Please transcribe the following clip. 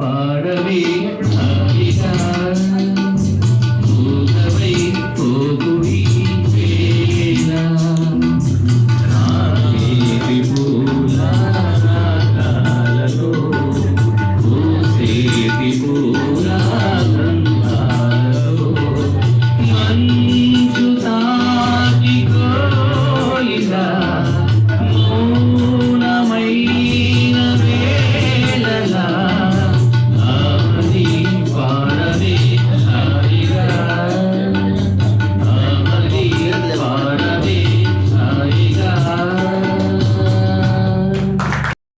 Bye.